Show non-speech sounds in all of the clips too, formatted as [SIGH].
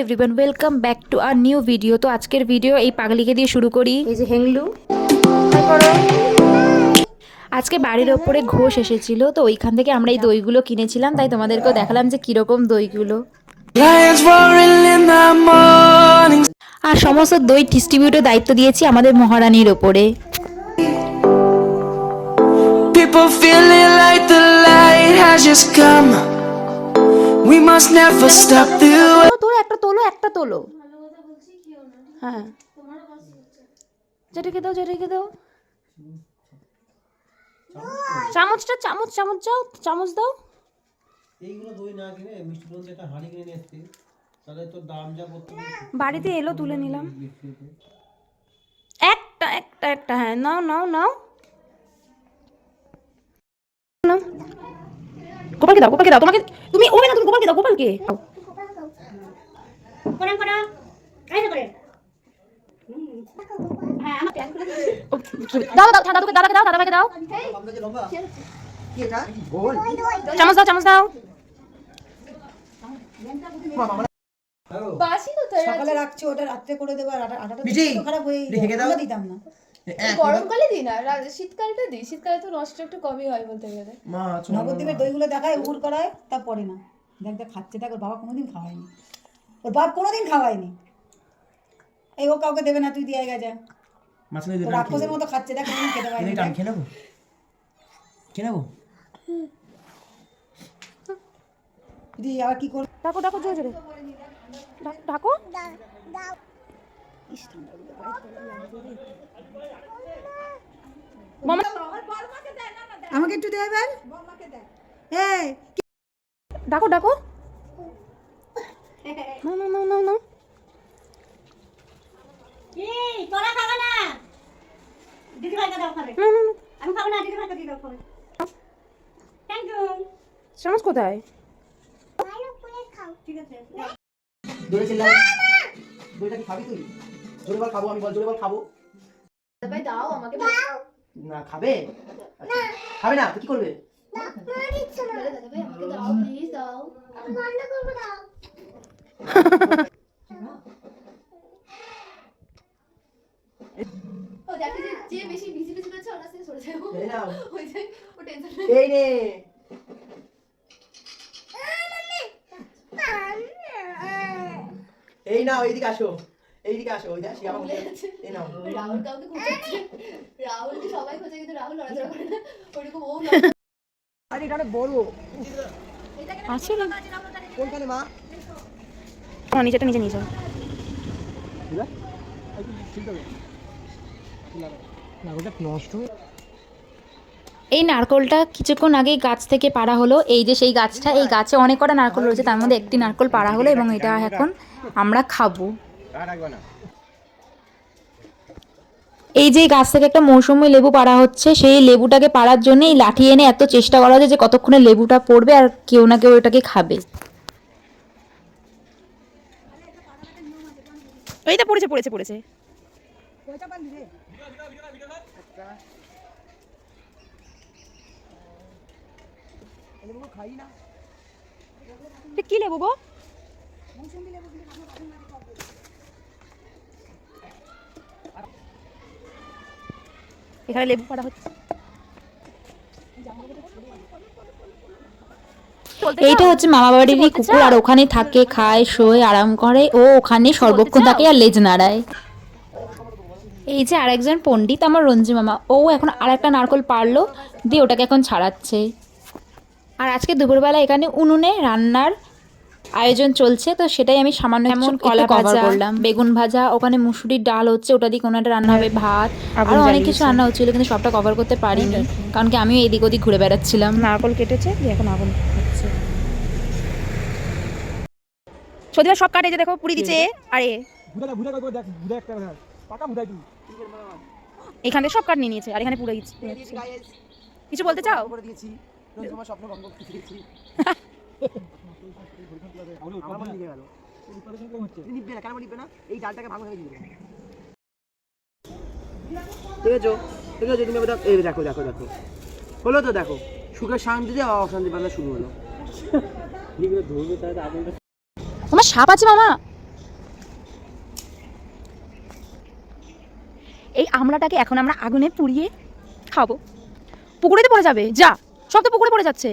Everyone welcome back to our new video তো আজকের video এই পাগলিকে দিয়ে শুরু করি। এই যে হেংলু। আজকে বাড়ির ওপরে ঘোষ এসেছিল তো ওইখান থেকে আমরা এই দইগুলো কিনেছিলাম তাই তোমাদেরকেও দেখালাম যে কীরকম দইগুলো. আর সমস্ত দই ডিস্ট্রিবিউটের দায়িত্ব দিয়েছি আমাদের মহারানীর ওপরে। People feeling like the light has just come. We must never stop the way. তোর একটা তোলো একটা তোলো। হ্যাঁ। যেটাকে দাও যেটাকে দাও। চামচটা চামচ চামচ যাও চামচ দাও। এইগুলো দই না কিনে মিষ্টি দই হাঁড়ি কিনে নিয়ে তাহলে তোর দাম যা করতে বাড়িতে এলো তুলে নিলাম। একটা একটা একটা হ্যাঁ নাও নাও নাও। গোপালকে দাও গোপালকে দাও। তোমাকে তুমি ওবে না তুমি গোপালকে দাও গোপালকে। দাও। ও, দাও দাও দাদাকে দাদাকে দাও দাদাকে দাও। চামচ দাও চামচ দাও। সকালে রাখছি? ওটা রাত্রে করে দেবো আটাটা খারাপ হয়ে দিতাম না। গরমকালে দিই না শীতকালটা দিই শীতকালে তো নষ্ট একটু কমই হয় বলতে গেলে। নবদ্বীপের দইগুলো দেখায় উগুর করায় তা পড়ে না। দেখ দেখ খাচ্ছে দেখ ওর বাবা কোনোদিন খাওয়ায়নি। ওর বাপ কোনোদিন খাওয়ায়নি। এই ও কাউকে দেবে না তুই দিয়ে গেছে রাক্ষসের মতো খাচ্ছে দেখ কোনোদিন খেতে আমি খেয়ে নেব? খেয়ে নেব? দিদি আবার কি করবে ডাকো ডাকো জোরে জোরে। ডাক- ডাকো মামা আমাকে একটু দে এবার। এই ডাকো ডাকো। নাও। চামচ কোথায়? কি খাবি তুই? জোরে বল খাব আমি বল জোরে বল খাব। ভাই দাও আমাকে না। খাবে? আচ্ছা। খাবে না তো কি করবে? দাদা ভাই আমাকে দাও প্লিজ দাও। ও দেখো যে যে বেশি বিজি বিজি করছে ওনার থেকে সরে এই নাও। ওই যে ও টেনশন এই নে। এই নাও এইদিকে আসো। এইদিকে আসো ওই দেখি আমার এই নাও। রাহুল কাউকে রাহুলকে সবাই খোঁজে কিন্তু রাহুল লড়াচড়া করে না। ওরকম ও আরে এটা অনেক বড়। আছে না। কোনখানে মা? নিচেটা নিচে নিয়ে যাও। না হয়ে এই নারকলটা কিছুক্ষণ আগেই গাছ থেকে পাড়া হলো। এই যে সেই গাছটা এই গাছে অনেক কটা নারকল রয়েছে তার মধ্যে একটি নারকল পাড়া হলো এবং এটা এখন আমরা খাব। না এই যে এই গাছ থেকে একটা মৌসুমি লেবু পাড়া হচ্ছে সেই লেবুটাকে পাড়ার জন্য এই লাঠি এনে এত চেষ্টা করা হচ্ছে যে কতক্ষণে লেবুটা পড়বে আর কেউ না কেউ এটাকে খাবে। এইটা পড়েছে পড়েছে পড়েছে। এটা কি লেবু গো? এখানে লেবু পাড়া হচ্ছে। এইটা হচ্ছে মামা বাড়িরই কুকুর আর ওখানে থাকে খায় শোয় আরাম করে ও ওখানে সর্বক্ষণ থাকে আর লেজ নাড়ায়। এই যে আরেকজন পণ্ডিত আমার রঞ্জি মামা ও এখন আর একটা নারকল পারল দিয়ে ওটাকে এখন ছাড়াচ্ছে। আর আজকে দুপুরবেলা এখানে উনুনে রান্নার আয়োজন চলছে তো সেটাই আমি সামান্য এমন কলা ভাজা করলাম। বেগুন ভাজা ওখানে মুসুরির ডাল হচ্ছে ওটা দিয়ে কোনো একটা রান্না হবে ভাত আরও অনেক কিছু রান্না হচ্ছিল কিন্তু সবটা কভার করতে পারিনি কারণ কি আমিও এদিক ওদিক ঘুরে বেড়াচ্ছিলাম। নারকল কেটেছে এখন আগুন হচ্ছে। সদিবা সব কাটে যে দেখো পুরি দিচ্ছে। আরে। এখান থেকে সব কাট নিয়ে নিয়েছে আর এখানে পুরো দিচ্ছে। কিছু বলতে চাও? দিয়েছি। তোমার স্বপ্ন ভঙ্গ কিছু দিয়েছি। [LAUGHS] হলো তো দেখো, সুখের শান্তি দিয়ে অশান্তি পাতা শুরু হলো। আমার সাপ আছে মামা? এই আমড়াটাকে এখন আমরা আগুনে পুড়িয়ে খাব। পুকুরে তো পড়ে যাবে, যা। সব তো পুকুরে পড়ে যাচ্ছে।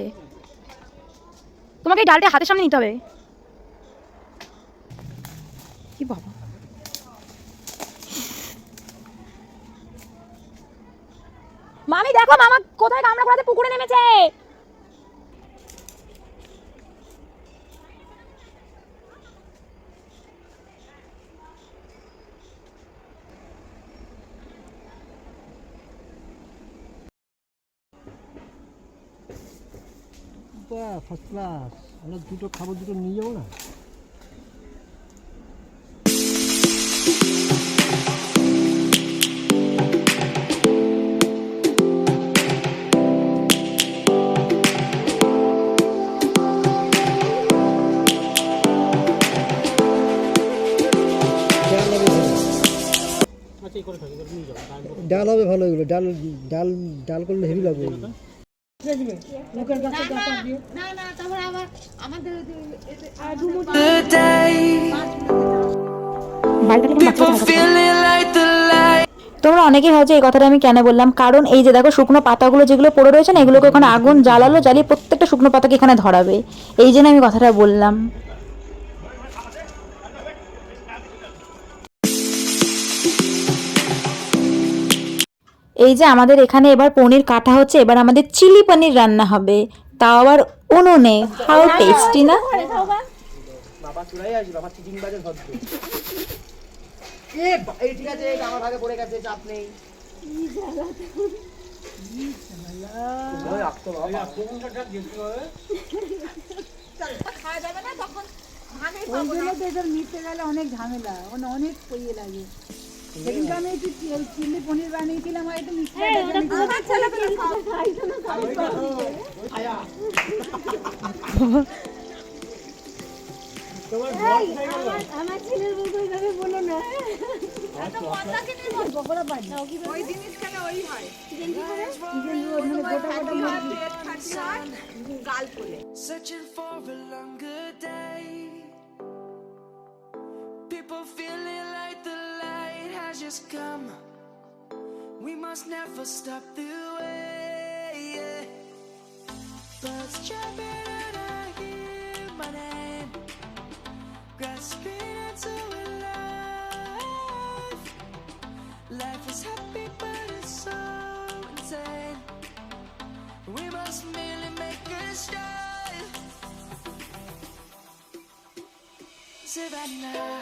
তোমাকে এই ডালটা হাতের সামনে নিতে হবে। কি বাবা। মামি, দেখো মামা কোথায় কামড়া করাতে পুকুরে নেমেছে। ফার্স্ট ক্লাস আমরা দুটো খাবার দুটো নিয়ে যাব না? ডাল হবে ভালো এগুলো। ডাল ডাল ডাল করলে হেভি লাগবে। এগুলো। Good day. বাড়িটা People feeling like the light. তোমরা অনেকেই ভাবছ এই কথাটা আমি কেন বললাম কারণ এই যে দেখো শুকনো পাতাগুলো যেগুলো পড়ে রয়েছে না এগুলোকে ওখানে আগুন জ্বালালো জ্বালিয়ে প্রত্যেকটা শুকনো পাতাকে এখানে ধরাবে এই জন্য আমি কথাটা বললাম এই যে আমাদের এখানে এবার পনির কাটা হচ্ছে এবার আমাদের চিলি পনির রান্না হবে। তাও আবার উনুনে। হাউ টেস্টি না? অনেক ঝামেলা অনেক ইয়ে লাগে। সেদিনকে আমি একটু চিলি পনির বানিয়েছিলাম আর একটু মিষ্টি আমার ছেলের বউকে ওইভাবে বলো না। Searching for a longer day. People feeling like the just come. We must never stop the way. Yeah. Birds chirping and I hear my name. Grasping into life. Life is happy, but it's so insane. We must merely make a start. Savannah,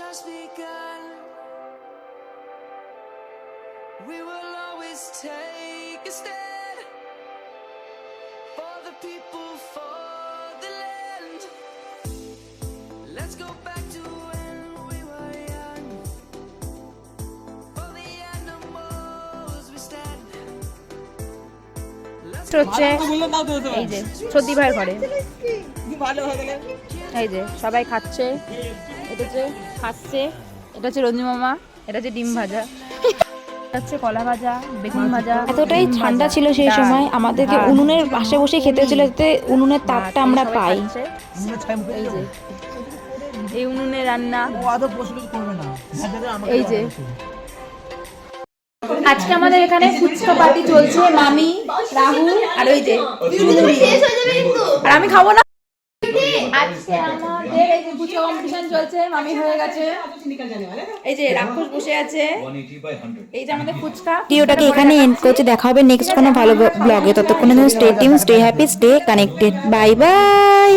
just begun. We will always take a stand for the people, for the land. Let's go back to when we were young. For the animals we stand. হচ্ছে এই যে সর্দি ভাইয়ের ঘরে এই যে সবাই খাচ্ছে এটা হচ্ছে খাচ্ছে এটা হচ্ছে রঞ্জু মামা এটা হচ্ছে ডিম ভাজা। হচ্ছে কলা ভাজা বেগুন ভাজা এতটাই ঠান্ডা ছিল সেই সময় আমাদেরকে উনুনের পাশে বসে খেতে হচ্ছিল যাতে উনুনের তাপটা আমরা পাই। এই যে উনুনে রান্না। ও আদৌ প্রশ্ন করবে না। এই যে। আজকে আমাদের এখানে ফুচকা পার্টি চলছে মামি রাহুল আর ওই যে শেষ হয়ে যাবে কিন্তু। আর আমি খাব না। আজকে আমাদের এই যে কম্পিটিশন চলছে মামি হয়ে গেছে। এই যে রাক্ষস বসে আছে। এই যে আমাদের ফুচকা। ভিডিওটাকে এখানে এন্ড করছে দেখা হবে নেক্সট কোনো ভালো ব্লগে ততক্ষণে stay tuned stay happy stay connected bye bye